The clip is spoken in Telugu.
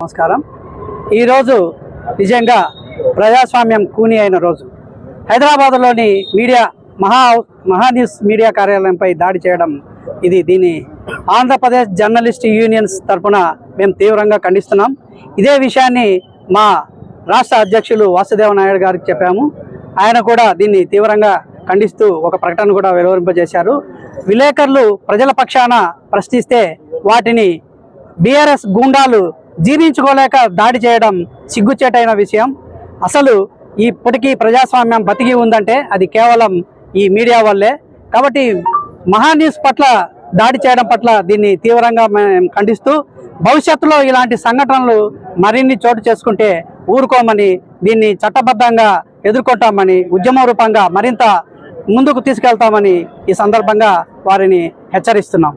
నమస్కారం. ఈరోజు నిజంగా ప్రజాస్వామ్యం కూని అయిన రోజు. హైదరాబాద్లోని మీడియా మహా మహా న్యూస్ మీడియా కార్యాలయంపై దాడి చేయడం ఇది దీని ఆంధ్రప్రదేశ్ జర్నలిస్ట్ యూనియన్స్ తరపున మేము తీవ్రంగా ఖండిస్తున్నాం. ఇదే విషయాన్ని మా రాష్ట్ర అధ్యక్షులు వాసుదేవ నాయుడు గారికి చెప్పాము. ఆయన కూడా దీన్ని తీవ్రంగా ఖండిస్తూ ఒక ప్రకటన కూడా వెలువరింపజేశారు. విలేకరులు ప్రజల పక్షాన ప్రశ్నిస్తే వాటిని బీఆర్ఎస్ గూండాలు జీర్ణించుకోలేక దాడి చేయడం సిగ్గుచేటైన విషయం. అసలు ఇప్పటికీ ప్రజాస్వామ్యం బతికి ఉందంటే అది కేవలం ఈ మీడియా వల్లే. కాబట్టి మహా న్యూస్ పట్ల దాడి చేయడం పట్ల దీన్ని తీవ్రంగా మేము ఖండిస్తూ భవిష్యత్తులో ఇలాంటి సంఘటనలు మరిన్ని చోటు చేసుకుంటే ఊరుకోమని దీన్ని చట్టబద్ధంగా ఎదుర్కొంటామని ఉద్యమ రూపంగా మరింత ముందుకు తీసుకెళ్తామని ఈ సందర్భంగా వారిని హెచ్చరిస్తున్నాం.